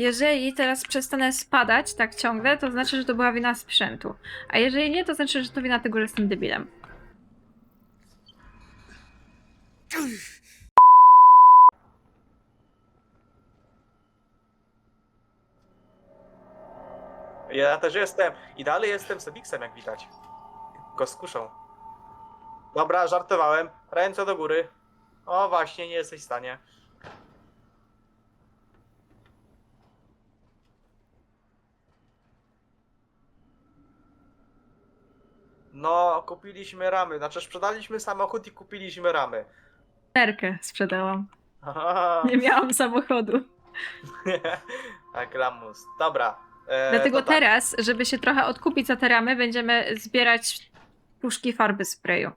Jeżeli teraz przestanę spadać tak ciągle, to znaczy, że to była wina sprzętu. A jeżeli nie, to znaczy, że to wina tego, że jestem debilem. Ja też jestem. I dalej jestem Sebiksem, jak widać. Go skuszą. Dobra, żartowałem. Ręce do góry. O, właśnie, nie jesteś w stanie. No, kupiliśmy ramy. Znaczy, sprzedaliśmy samochód i kupiliśmy ramy. Terkę sprzedałam. Aha. Nie miałam samochodu. tak, lamus. Dobra. E, Dlatego to tak. teraz, żeby się trochę odkupić za te ramy, będziemy zbierać puszki farby sprayu.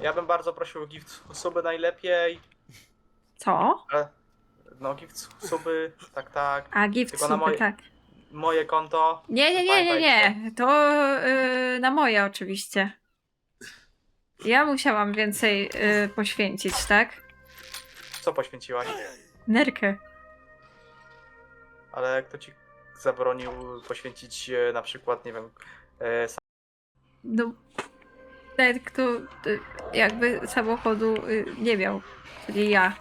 Ja bym bardzo prosił o gift suby najlepiej. Co? Ale, no, gift suby, tak, tak. A, gift Tylko na moje- tak. Moje konto. Nie, nie, nie, nie, nie. To yy, na moje oczywiście. Ja musiałam więcej yy, poświęcić, tak? Co poświęciłaś? Nerkę. Ale kto ci zabronił poświęcić e, na przykład, nie wiem, e, No, ten, kto y, jakby samochodu y, nie miał, czyli ja.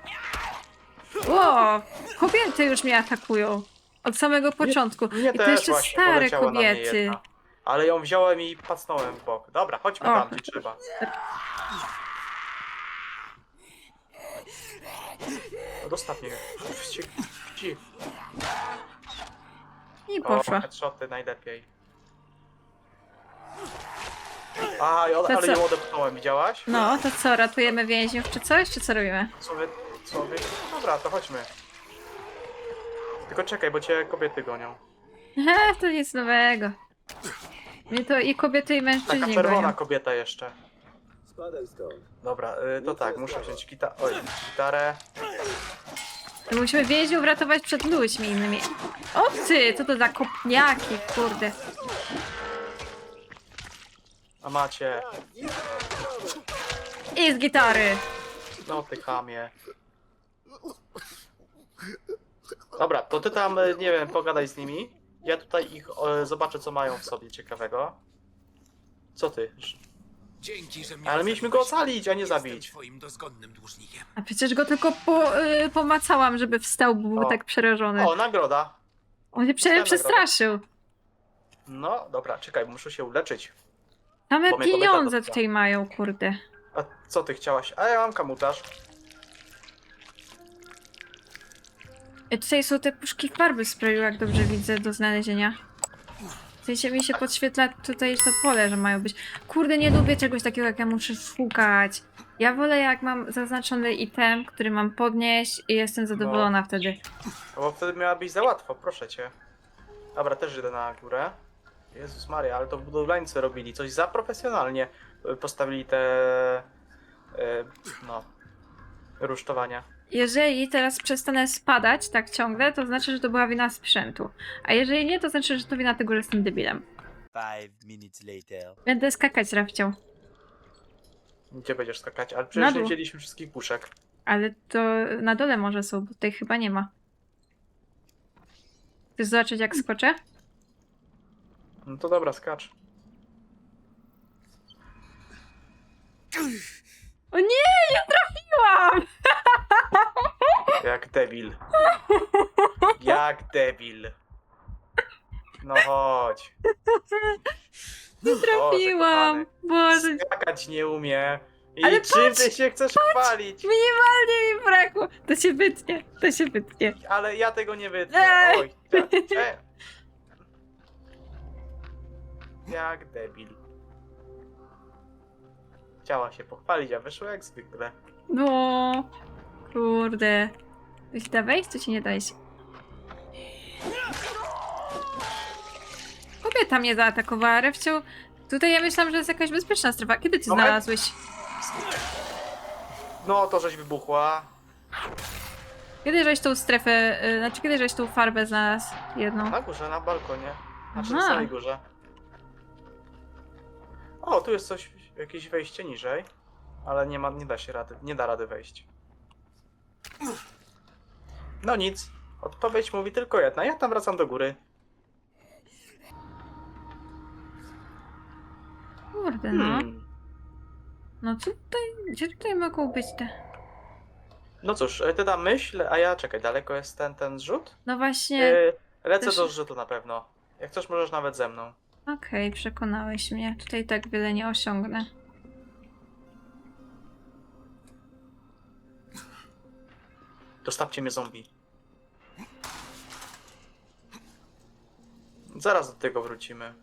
Ło! Kobiety już mnie atakują. Od samego początku. Mnie I to jeszcze stare kobiety. Ale ją wziąłem i pacnąłem w bok. Dobra, chodźmy O. tam, gdzie trzeba. No dostaw mnie. Ci- ci. I O, poszła. headshoty najlepiej. A, To ale co? ją odepchnąłem, widziałaś? No, to co, ratujemy więźniów czy coś, czy co robimy? Co wy, co wy? Dobra, to chodźmy. Tylko czekaj, bo cię kobiety gonią. He, to nic nowego. Mnie to i kobiety, i Taka mężczyźni czerwona gonią. kobieta jeszcze. Spadaj stąd. Dobra, y, to tak, muszę wziąć gita Oj, gitarę. To musimy więźniów ratować przed ludźmi innymi. O ty, co to za kopniaki, kurde. A macie. I z gitary. No ty chamie. Dobra, to ty tam, y, nie wiem, pogadaj z nimi. Ja tutaj ich e, zobaczę, co mają w sobie ciekawego. Co ty? Dzięki, że mnie Ale mieliśmy go ocaliłeś. ocalić, a nie Jestem zabić. twoim dozgonnym dłużnikiem. A przecież go tylko po, y, pomacałam, żeby wstał, bo był O. tak przerażony. O, nagroda. On się prze, dostałem przestraszył. No, dobra, czekaj, muszę się uleczyć. Same Bo mnie kobieta pieniądze dotknęła. tutaj mają, kurde. A co ty chciałaś? A ja mam kamutaż. I tutaj są te puszki farby sprayu, jak dobrze widzę, do znalezienia. W sensie mi się podświetla tutaj to pole, że mają być. Kurde, nie lubię czegoś takiego, jak ja muszę szukać. Ja wolę, jak mam zaznaczony item, który mam podnieść i jestem zadowolona wtedy. No bo wtedy miała być za łatwo, proszę cię. Dobra, też idę na górę. Jezus Maria, ale to budowlańcy robili coś za profesjonalnie. y, Postawili te... y, no... rusztowania. Jeżeli teraz przestanę spadać tak ciągle, to znaczy, że to była wina sprzętu. A jeżeli nie, to znaczy, że to wina tego, że jestem debilem. Five minutes later. Będę skakać rafcią. Gdzie będziesz skakać? Ale Na przecież nie wzięliśmy wszystkich puszek. Ale to na dole może są, bo tutaj chyba nie ma. Chcesz zobaczyć, jak skoczę? No to dobra, skacz. O nie, trafiłam! Jak debil. Jak debil. No chodź. Nie trafiłam! Boże, Skakać nie umie. I Ale czym patrz, ty się chcesz chwalić? minimalnie mi brakło. To się wytnie, to się wytnie. Ale ja tego nie wytnę. Ej! Oj, Jak debil. Chciała się pochwalić, a wyszło jak zwykle. No, kurde. Się da wejść, to się nie da iść. Kobieta mnie zaatakowała, Refciu. Tutaj ja myślałam, że jest jakaś bezpieczna strefa. Kiedy ty Moment. znalazłeś? No to żeś wybuchła. Kiedy żeś tą strefę, y, znaczy kiedy żeś tą farbę znalazł? Jedną. Na górze, na balkonie. Znaczy na Aha. samej górze. O, tu jest coś, jakieś wejście niżej. Ale nie ma, nie da się rady, nie da rady wejść. No nic. Odpowiedź mówi tylko jedna. Ja tam wracam do góry. Kurde, no. Hmm. No co tutaj, gdzie tutaj mogą być te... No cóż, e, ty tam myśl, a ja czekaj, daleko jest ten, ten zrzut? No właśnie, E, lecę też- do zrzutu na pewno. Jak chcesz, możesz nawet ze mną. okej, przekonałeś mnie. Tutaj tak wiele nie osiągnę. Dostawcie mnie zombie. Zaraz do tego wrócimy.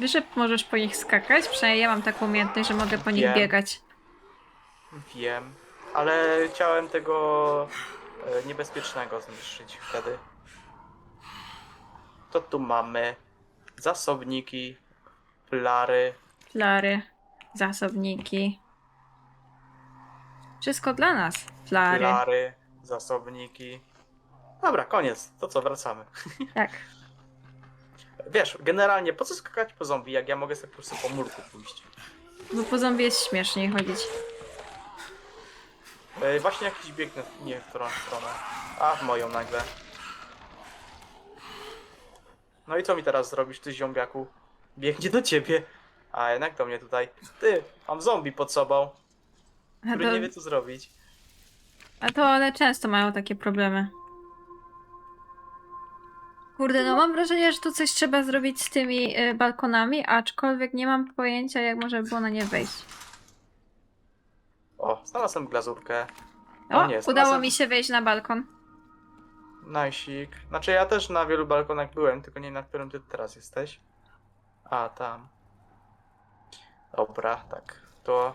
Wiesz, że możesz po nich skakać? Przynajmniej ja mam taką umiejętność, że mogę po nich Wiem. biegać. Wiem, ale chciałem tego e, niebezpiecznego zniszczyć wtedy. To tu mamy zasobniki, plary. Flary, zasobniki. Wszystko dla nas. Flary. Plary, zasobniki. Dobra, koniec. To co, wracamy. Tak. Wiesz, generalnie po co skakać po zombie, jak ja mogę sobie po prostu po murku pójść? Bo po zombie jest śmieszniej chodzić. E, właśnie jakiś biegnę, nie w którą stronę. A, w moją nagle. No i co mi teraz zrobisz, ty ziombiaku? Biegnie do ciebie. A jednak do mnie tutaj. Ty, mam zombie pod sobą, A który to, nie wie co zrobić. a to one często mają takie problemy. Kurde, no mam wrażenie, że tu coś trzeba zrobić z tymi y, balkonami, aczkolwiek nie mam pojęcia, jak można było na nie wejść. O, znalazłem glazurkę. O, O nie, udało znalazłem- mi się wejść na balkon. Najsik. Znaczy ja też na wielu balkonach byłem, tylko nie na którym ty teraz jesteś. A, tam. Dobra, tak. To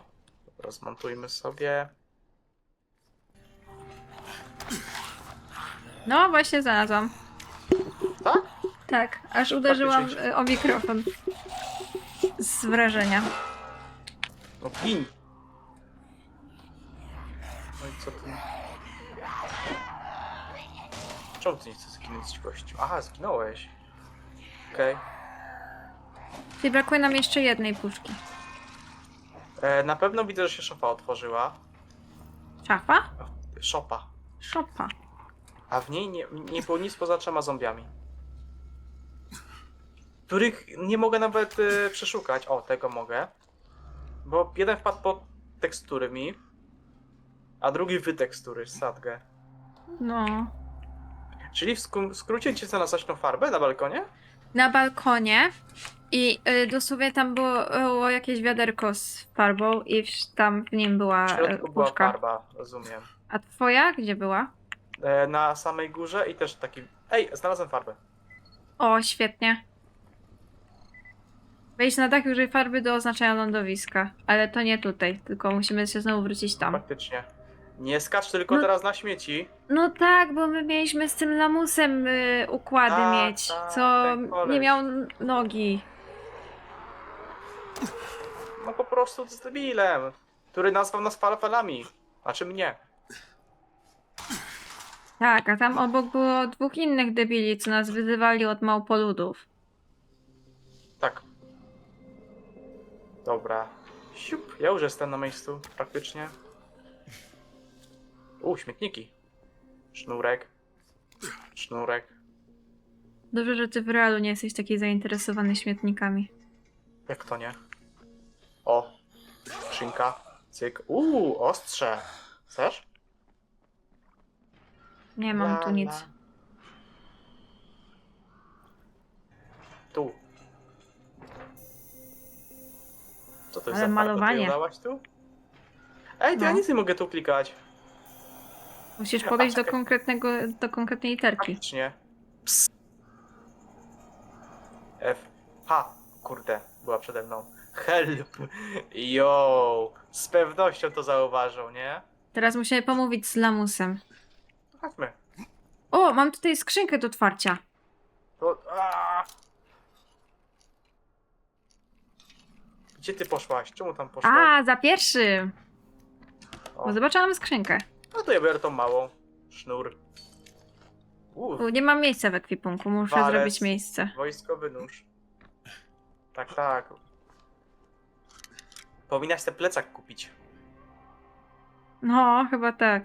rozmontujmy sobie. No, właśnie znalazłam. Tak? Aż uderzyłam Faktycznie. o mikrofon. Z wrażenia. No gin. No i co tu? Czemu ty nie chcesz zginąć gościu? Aha, zginąłeś. Okej. Czyli brakuje nam jeszcze jednej puszki. E, Na pewno widzę, że się szopa otworzyła. Szafa? Szopa. Szopa. A w niej nie, nie było nic poza trzema zombiami. Których nie mogę nawet e, przeszukać. O, tego mogę. Bo jeden wpadł pod tekstury mi, a drugi wy tekstury, sadgę. No. Czyli w sku- skrócie ci co na zaśną farbę na balkonie? Na balkonie i y, dosłownie tam było, było jakieś wiaderko z farbą i w, tam w nim była W y, środku była puszka. farba, rozumiem. A twoja gdzie była? E, na samej górze i też taki... Ej, znalazłem farbę. O, świetnie. Wejść na dach i użyj farby do oznaczenia lądowiska. Ale to nie tutaj, tylko musimy się znowu wrócić tam. Faktycznie. Nie skacz tylko No- teraz na śmieci. No tak, bo my mieliśmy z tym lamusem y, układy Tak, mieć, tak, co ten koleś. nie miał n- nogi. No po prostu z debilem, który nazwał nas falafelami. Znaczy mnie. Tak, a tam obok było dwóch innych debili, co nas wyzywali od małpoludów. Dobra. Siup, ja już jestem na miejscu, praktycznie. U, śmietniki. Sznurek. Sznurek. Dobrze, że ty w realu nie jesteś taki zainteresowany śmietnikami. Jak to nie? O. Szynka. Cyk. Uuu, ostrze. Chcesz? Nie mam tu La, nic. la. Tu. Co to jest Ale za farba? Ty malowanie. dałaś tu? Ej, to ja No. nic nie mogę tu klikać. Musisz podejść do konkretnego, do konkretnej literki. Faktycznie. Ps. F. H. Kurde, była przede mną. Help. Yo. Z pewnością to zauważą, nie? Teraz musimy pomówić z lamusem. Chodźmy. O, mam tutaj skrzynkę do otwarcia. To... Aaa! Gdzie ty poszłaś? Czemu tam poszłaś? A, za pierwszym! O. Bo zobaczyłam skrzynkę. No to ja biorę tą małą. Sznur. Uff, U, nie mam miejsca w ekwipunku, muszę Walec. zrobić miejsce. wojskowy nóż. Tak, tak. Powinnaś ten plecak kupić. No, chyba tak.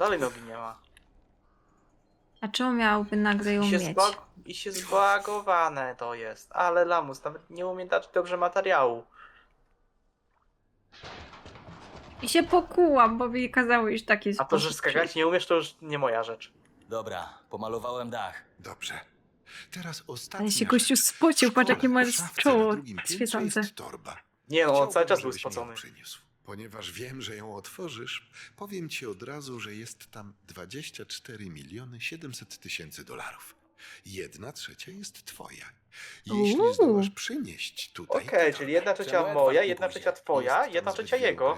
Dalej nogi nie ma. A czemu miałby nagle ją I się, mieć? zbag... I się zbagowane to jest. Ale lamus nawet nie umie dać dobrze materiału. I się pokułam, bo mi kazało iść taki A to, że skakać nie umiesz, to już nie moja rzecz. Dobra, pomalowałem dach. Dobrze. Teraz ostatnia Ale się rzecz. gościu spocił, W patrz jakie ma czoło na drugim piętrze świecące. Jest torba. Nie no, on cały czas był żebyś mi ją spocony. przyniósł. Ponieważ wiem, że ją otworzysz, powiem ci od razu, że jest tam 24 miliony 700 tysięcy dolarów. Jedna trzecia jest twoja. Jeśli Uuu. zdołasz przynieść tutaj... Okej, czyli jedna trzecia moja, jedna trzecia twoja, jest tam jedna zbyt trzecia jego.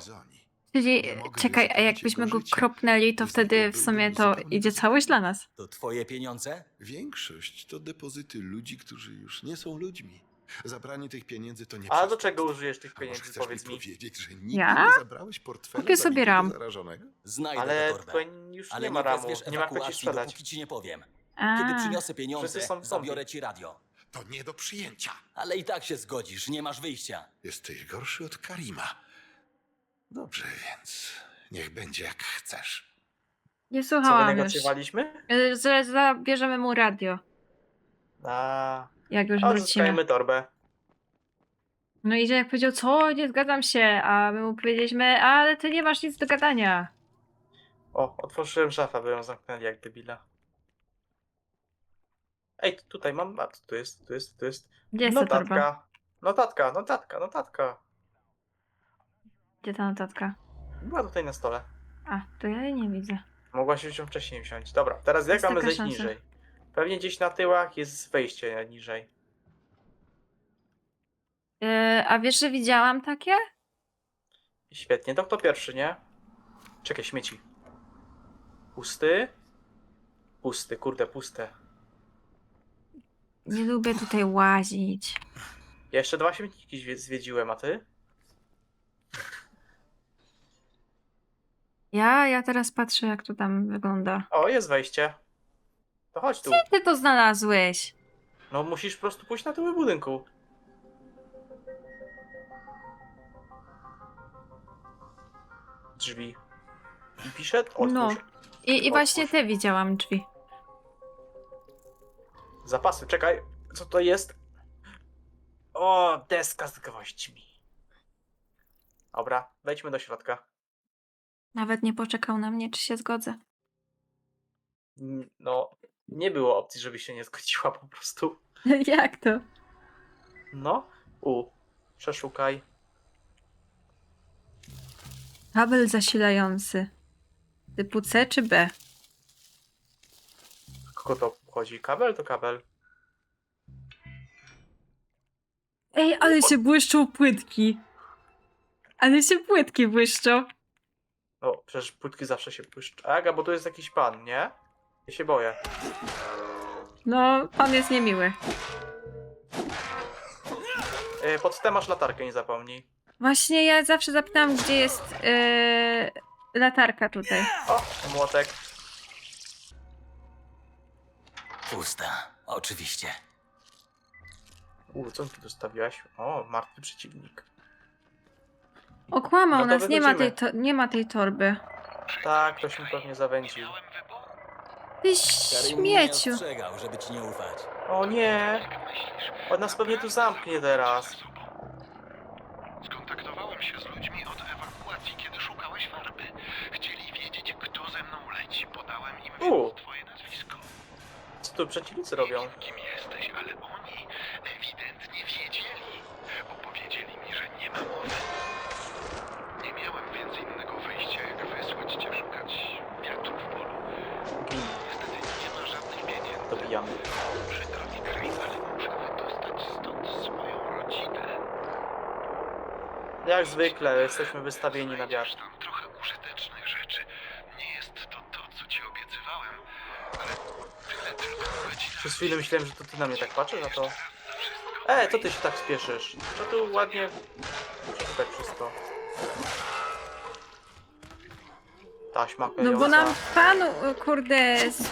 Czyli, Nie mogę czekaj, a ryzykować jakbyśmy jego go życia. kropnęli, to wtedy w sumie to idzie całość dla nas. To twoje pieniądze? Większość to depozyty ludzi, którzy już nie są ludźmi. Zabranie tych pieniędzy to nie A do przestępstwo. czego użyjesz tych A może pieniędzy, chcesz powiedz mi mi? powiedzieć, że nigdy Ja? nie zabrałeś portfela Kupię sobie zabitego ram. zarażonego? Znajdę Ale tę torbę. tutaj już Ale nie ma nie ramu, wezwiesz nie ma kto ci ewakuacji, sprzedać. dopóki ci nie powiem. A, Kiedy przyniosę pieniądze, Wszyscy są zabiorę ci radio. To nie do przyjęcia. Ale i tak się zgodzisz, nie masz wyjścia. Jesteś gorszy od Karima. Dobrze, więc niech będzie jak chcesz. nie Co słuchałam już. wynegocjowaliśmy? Y, Że zabierzemy mu radio, A, jak już wrócimy. torbę. No i że jak powiedział, co, nie zgadzam się, a my mu powiedzieliśmy, ale ty nie masz nic do gadania. O, otworzyłem szafę, by ją zamknęli jak debila. Ej, tutaj mam, a tu jest, tu jest, tu jest. Gdzie jest ta torba? Notatka. Notatka, notatka, notatka. Gdzie ta notatka? Była tutaj na stole. A, to ja jej nie widzę. Mogłaś już ją wcześniej wziąć. Dobra, teraz jak Jest mamy taka zejść szansa. niżej? Pewnie gdzieś na tyłach jest wejście niżej. Yy, a wiesz, że widziałam takie? Świetnie, to kto pierwszy, nie? Czekaj, śmieci. Pusty? Pusty, kurde, puste. Nie lubię tutaj łazić. Ja jeszcze dwa śmietniki zwie- zwiedziłem, a ty? Ja, ja teraz patrzę, jak to tam wygląda. O, jest wejście. To chodź tu. Jak ty to znalazłeś? No musisz po prostu pójść na tyły budynku. Drzwi. I pisze? Otwórz. No. I, i właśnie te widziałam drzwi. Zapasy, czekaj. Co to jest? O, deska z gwoźdźmi. Dobra, wejdźmy do środka. Nawet nie poczekał na mnie, czy się zgodzę. No, nie było opcji, żeby się nie zgodziła po prostu. jak to? No, u, przeszukaj. Kabel zasilający. Typu C czy B? Kogo to obchodzi? Kabel to kabel. Ej, ale się błyszczą płytki. Ale się płytki błyszczą. No, przecież płytki zawsze się błyszczą. Aga, bo tu jest jakiś pan, nie? Ja się boję. No, pan jest niemiły. Yy, pod te masz latarkę, nie zapomnij. Właśnie ja zawsze zapytam, gdzie jest yy, latarka tutaj. O, młotek. Pusta, oczywiście. U, co ty dostawiłaś? O, martwy przeciwnik. Okłamał No to nas, nie ma, tej wychodzimy. to, nie ma tej torby. Tak, ktoś mi pewnie zawędził. Ty śmieciu. ostrzegał, żeby ci nie ufać. O nie! On nas pewnie tu zamknie teraz. Skontaktowałem się z ludźmi od ewakuacji, kiedy szukałeś farby. Chcieli wiedzieć, kto ze mną leci. Podałem im U. więc twoje nazwisko. Co tu przeciwnicy robią? Kim jesteś, ale oni ewidentnie wiedzieli. Opowiedzieli mi, że nie ma mowy. Nie miałem więc innego wyjścia, jak wysłać cię szukać wiatru w polu. Gin, Niestety nie ma żadnych pieniędzy. dobijamy. Przykro mi, Grace, ale muszę wydostać stąd swoją rodzinę. Jak zwykle, jesteśmy wystawieni na wiatr. Tam trochę użytecznych rzeczy. Nie jest to to, co ci obiecywałem, ale tyle tylko mogę ci Przez chwilę myślałem, że to ty na mnie tak patrzysz, a to... E, co ty się tak spieszysz? Co tu ładnie... Przeszukać wszystko. Taśma No bo nam pan, o, kurde, s-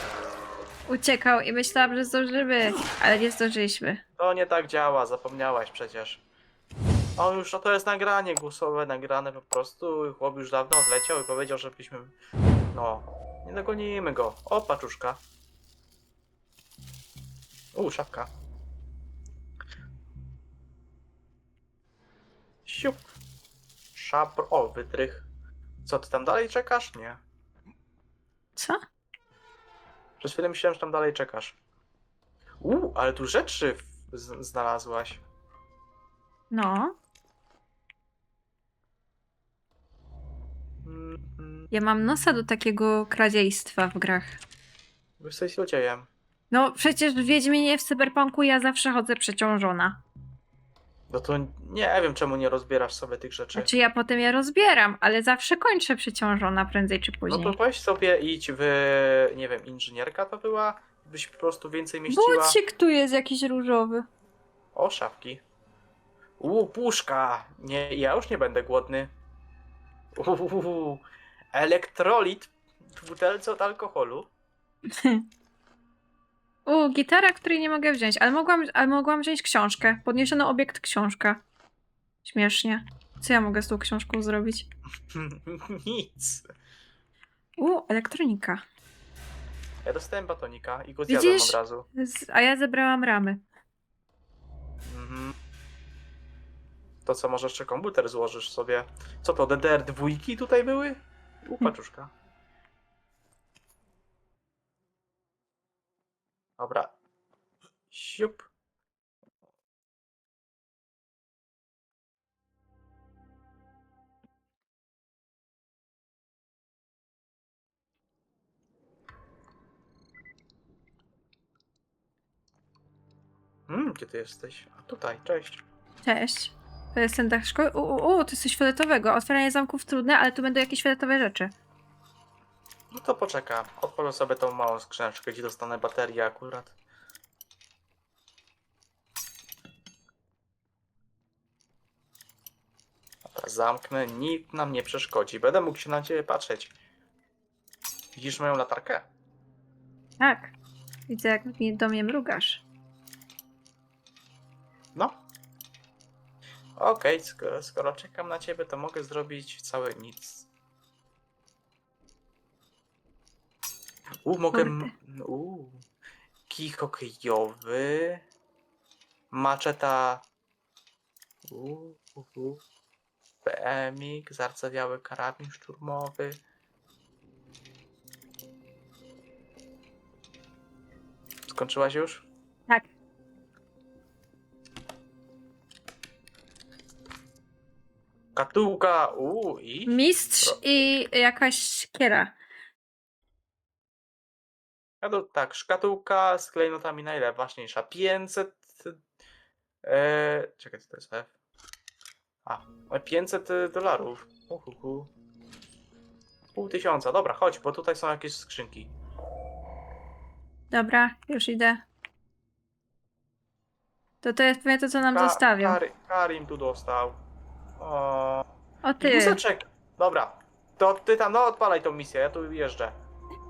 uciekał i myślałam, że zdążymy, ale nie zdążyliśmy. To nie tak działa, zapomniałaś przecież. On już, no to jest nagranie głosowe, nagrane po prostu. Chłop już dawno odleciał i powiedział, żebyśmy... No, Nie dogonimy go. O, paczuszka. U, szafka. Siup. Szabr. O, wytrych. Co, ty tam dalej czekasz? Nie. Co? Przez chwilę myślałem, że tam dalej czekasz. U, ale tu rzeczy w- z- znalazłaś. No. Mm, mm, Ja mam nosa do takiego kradziejstwa w grach. Jesteś złodziejem. No przecież w Wiedźminie w Cyberpunku ja zawsze chodzę przeciążona. No to nie wiem, czemu nie rozbierasz sobie tych rzeczy. Znaczy ja potem je rozbieram, ale zawsze kończę przeciążona prędzej czy No później. to weź sobie idź w, nie wiem, inżynierka to była? Byś po prostu więcej mieściła. Bucik tu jest jakiś różowy. O, szafki. U, puszka. Nie, ja już nie będę głodny. Uuu, elektrolit w butelce od alkoholu. U, gitara, której nie mogę wziąć, ale mogłam, ale mogłam wziąć książkę. Podniesiono obiekt książka. Śmiesznie. Co ja mogę z tą książką zrobić? Nic. U, elektronika. Ja dostałem batonika i go zjadłem Widzisz? od razu. Z, a ja zebrałam ramy. Mhm. To co, może jeszcze komputer złożysz sobie? Co to, DDR dwójki tutaj były? U, paczuszka. Dobra. Siup. Hmm, gdzie ty jesteś? A tutaj, cześć. Cześć. To jest ten dach szkoły. U, u, u, to jest coś fioletowego. Otwieranie zamków trudne, ale tu będą jakieś fioletowe rzeczy. No to poczekam. Otworzę sobie tą małą skrzyneczkę, gdzie dostanę baterię akurat. Dobra, zamknę, nikt nam nie przeszkodzi. Będę mógł się na ciebie patrzeć. Widzisz moją latarkę? Tak. Widzę, jak mi do mnie mrugasz. Okej, skoro, skoro czekam na ciebie, to mogę zrobić całe nic. U, mogę... U. Kij hokejowy. Maczeta... U, u, u. PMik, zardzewiały karabin szturmowy. Skończyłaś już? Tak. Katułka, u i... Mistrz i jakaś kiera. Tak, szkatułka z klejnotami na ile ważniejsza? 500... E, czekaj, co to jest F? A, e, 500 dolarów. Uhuhu. Pół tysiąca, dobra, chodź, bo tutaj są jakieś skrzynki. Dobra, już idę. To to jest pewnie to, co nam Ka- zostawią. Kary, Karim tu dostał. O, O ty. wózeczek. Dobra, to ty tam, no odpalaj tą misję, ja tu jeżdżę.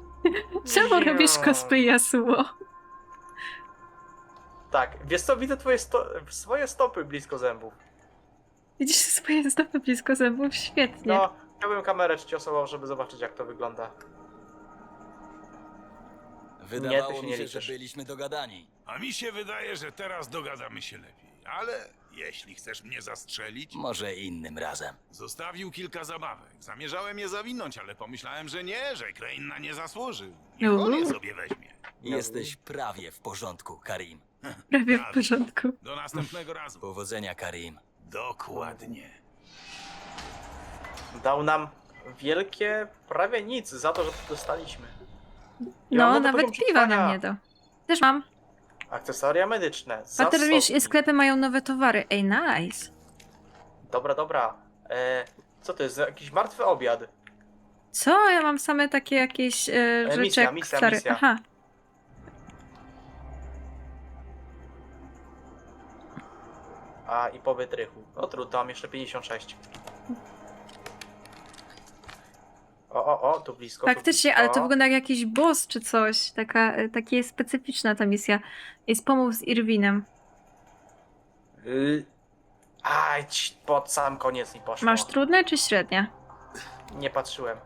Czemu robisz Ziu. cosplay Yasuo? Tak, wiesz co, widzę twoje sto swoje stopy blisko zębów. Widzisz swoje stopy blisko zębów? Świetnie. No, chciałbym kamerę czciosową, żeby zobaczyć jak to wygląda. Wydawało się mi nie się, że liczysz. byliśmy dogadani. A mi się wydaje, że teraz dogadamy się lepiej. Ale jeśli chcesz mnie zastrzelić, Może innym razem. zostawił kilka zabawek. Zamierzałem je zawinąć, ale pomyślałem, że nie, że Crane na nie zasłużył. Niech on je Uuu. sobie weźmie. Jesteś prawie w porządku, Karim. Prawie w porządku. Do następnego razu. Powodzenia, Karim. Dokładnie. Dał nam wielkie prawie nic za to, że to dostaliśmy. I No, nawet piwa nam nie do. Też mam. Akcesoria medyczne. Teraz wiesz, zasobki. sklepy mają nowe towary. Ej, nice. Dobra, dobra. E, co to jest? Jakiś martwy obiad. Co? Ja mam same takie jakieś e, rzeczy misja, jak misja, stary. misja. Aha. A i po wytrychu. No trudno, mam jeszcze 56. O, o, o, tu blisko. tu Faktycznie, blisko. ale to wygląda jak jakiś boss czy coś. Taka, e, takie jest specyficzna ta misja. Jest pomów z Irwinem. Y... Aj, ci- pod sam koniec mi poszło. Masz trudne czy średnie? Nie patrzyłem.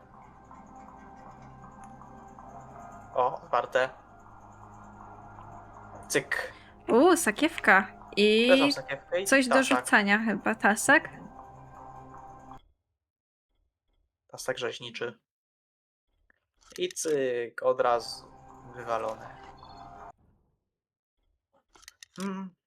O, warte. Cyk. U, sakiewka. I Też mam sakiewkę i coś do rzucania chyba, tasak? Tasak rzeźniczy. I cyk, od razu wywalone. Mm, mm, mm, mm.